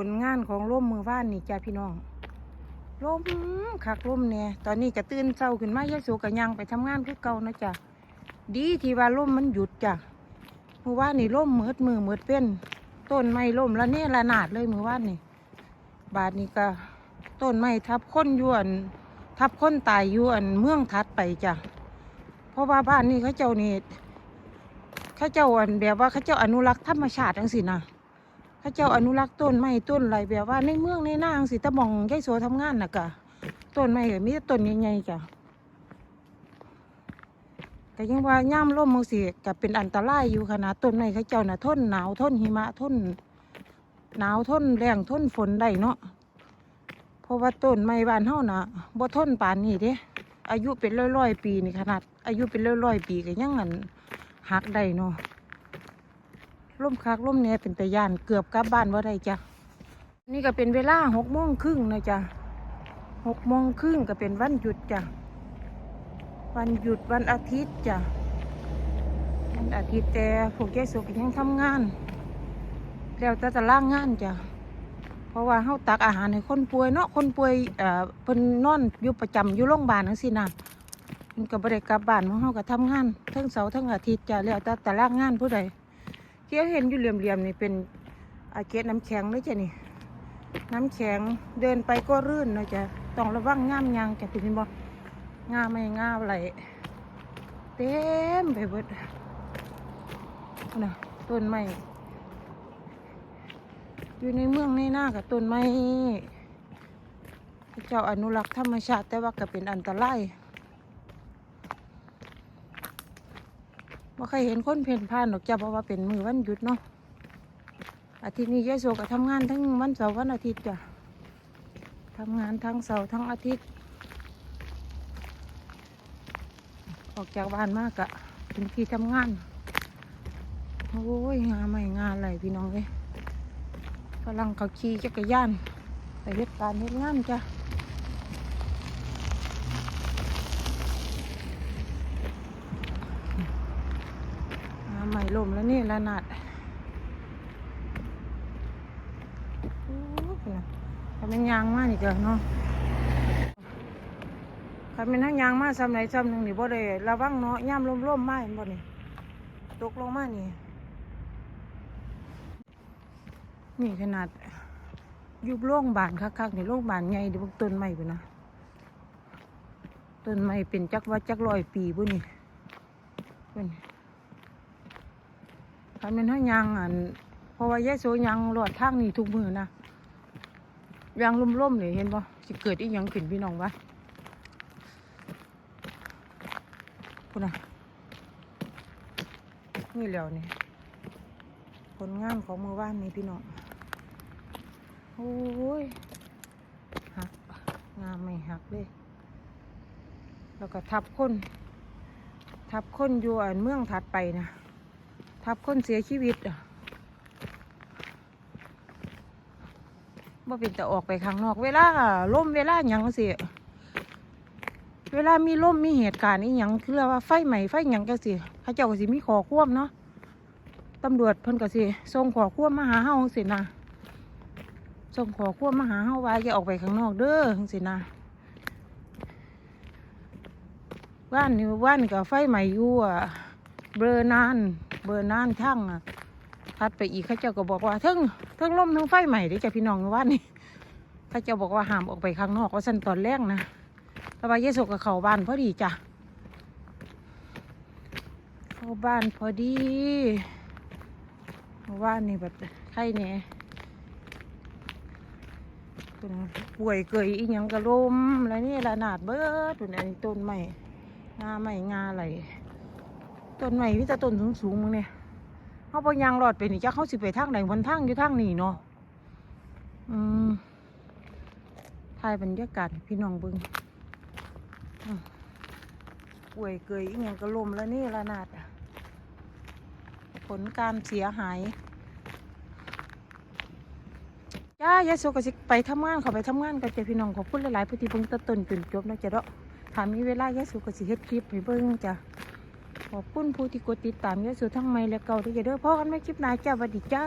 ผลงานของร่มมือว่านนี่จ้าพี่น้องร่มคักร่มเนี่ยตอนนี้ก็ตื่นเช้าขึ้นมายายสูกับยังไปทำงานคือเก่านะจ้ะดีที่ว่าร่มมันหยุดจ้ะมือว่านนี่ร่มมืดมือมืดเป็นต้นไม้ร่มแล้วเนี่ยระนาดเลยมือว่านนี่ บาทนี้ก็ต้นไม้ทับค้นยวนทับค้นตายยวนเมืองทัดไปจ้ะเพราะว่าบ้านนี้เขาเจ้านี่เขาเจ้าอันแบบว่าเขาเจ้าอนุรักษ์ธรรมชาติทั้งสินะ ขาเจ้าอนุรักษ์ต้นไม้ต้นอะไรแบบว่าในเมืองในนางสิตะมองยายโสทำงานน่ะกะต้นไม้ก็มีแต่ต้นใหญ่ๆจ้ะก็ยังว่าย่ามร่มมือสิก็เป็นอันตรายอยู่ขนาดต้นไม้เขาเจ้าน่ะทนหนาวทนหิมะทนหนาวทนแรงทนฝนได้เนาะเพราะว่าต้นไม้บ้านเฮานะบ่ทนปานนี้เด้อายุเป็นร้อยๆปีนี่ขนาดอายุเป็นร้อยๆปีก็ยังอันหักได้เนาะ ล่มคักล่มเนี่ยเป็นตะยานเกือบกลับบ้านว่าได้จ้ะนี่ก็เป็นเวลาหกโมงครึ่งนะจ๊ะหกโมงครึ่งก็เป็นวันหยุดจ้ะวันหยุดวันอาทิตย์จ้ะวันอาทิตย์แต่พวกแกสุกยังทำงาน แล้วแต่ตารางงานจ้ะเพราะว่าเฮาตักอาหารให้คนป่วยเนาะคนป่วยเอ่อเพิ่นนอนอยู่ประจำอยู่โรงพยาบาลจังซี่นะเพิ่นก็บ่ได้กลับบ้านเพราะเฮาก็ทำงานทั้งเสาร์ทั้งอาทิตย์จ้ะแล้วแต่ตารางงานผู้ใด เที่ยเห็นอยู่เหลี่ยมๆนี่เป็นอาเกตน้ำแข็งเลยจ้ะนี่ น้ำแข็งเดินไปก็รื่นเนะจ้ะต้องระวังง่ามยางจ้ะเห็นบ่ง่ามไม่ง่ามไหลเต็มไปหมดนะต้นไม้อยู่ในเมืองในหน้ากับต้นไม้เจ้าอนุรักษ์ธรรมชาติแต่ว่าก็เป็นอันตราย ว่าใครเห็นคนเพ่นพ่านหรอกจ้าเพราะว่าเป็นมือวันหยุดเนาะอาทิตย์นี้ยายโสก็ทำงานทั้งวันเสาร์วันอาทิตย์จ้ะทำงานทั้งเสาร์ทั้งอาทิตย์ ออกจากบ้านมากอะเป็นที่ทำงานโอ้ยงานไม่งานอะไรพี่น้องเลยกำลังเขาขี่จักรยานไปเฮ็ดการเฮ็ดงานจ้ะน้ำใหม่ ลมแล้วนี่ละนาดโอ้ยน่ะถ้าเป็นยางมากนี่ก็เนาะถ้าเป็นทั้งยางมากซ้ำไหนซ้ำหนึ่งนี่บ่ได้ระวังเนาะย่ำลมๆมากเห็นบ่นี่ตกลงมากนี่ นี่ขนาด ยุบโล่งบานคักๆนี่โล่งบานใหญ่ดี๋ยวพวกต้นไม้ไปนะต้นไม้เป็นจักว่าจักร้อยปีบุนี่เป็น คันเป็นห้ายางอันเพราะว่ายายโสยางหลอดทางนี่ทุกมือนะยางล่มๆเลยเห็นปะสิเกิดอีหยังขึ้นพี่น้องวะคุณน่ะนี่แล้วนี่ผลงานของมือว่านนี่พี่น้องโอ้ยหักงามไม่หักเลยแล้วก็ทับคน ทับคนอยู่อันเมืองถัดไปนะ ทับคนเสียชีวิตอะว่เป็นแต่ออกไปข้างนอก เวลาล่มเวลาหยังเสียเวลามีล่มมีเหตุการณ์นี้ยังคือว่าไฟใหม่ไฟหยังก็สิเขาเจ้าก็สิมีขอควบเนาะตำรวจเพิ่นก็สิส่งขอควบมาหาเฮาสินะส่งขอควบมาหาเฮาว่าอย่าออกไปข้างนอกเด้อสินะว่านนี่ว่านก็ไฟใหม่อยู่อะ เบอร์นานเบอร์นานทั้งอะถัดไปอีกเขาเจ้าก็บอกว่าทั้งทั้งลมทั้งไฟใหม่เด้จ้ะพี่น้องว่านนี่เขาเจ้าบอกว่าห้ามออกไปข้างนอกว่าสันตอนแรกนะแต่ว่าเยสุกับเขาบ้านพอดีจ้ะเข้าบ้านพอดีว่านี่แบบไข้เนี่ยป่วยเกยอีหยังกระลมแล้วนี่ระนาดเบิดเป็นอันนี้ต้นใหม่งาใหม่งาอะไร ต้นใหม่พี่จะต้นสูงสูงๆมึงเนี่ยเขาพยางหลอดไปนี่จะเขาสิไปทางไหนบนทางอยู่ทางนี่เนาะอืมถ่ายบรรยากาศพี่น้องบึงป่วยเกยอีหยังกระลมแล้วนี่ระนาดผลการเสียหายจ้ายายโซก็สิไปทำงานเขาไปทำงานกันจ้ะพี่น้องขอบคุณหลายๆผู้ที่เบิ่งตะต้นจนจบนะจ๊ะเนาะถ้ามีเวลายายโซก็สิเฮ็ดคลิปให้เบิ่งจ้ะ ขอบคุณผู้ที่กดติดตามเยอะสุดทั้งไม่และเก่าด้วยจ้ะเด้อพอกันไม่คลิปหน้าจ้าสวัสดีจ้า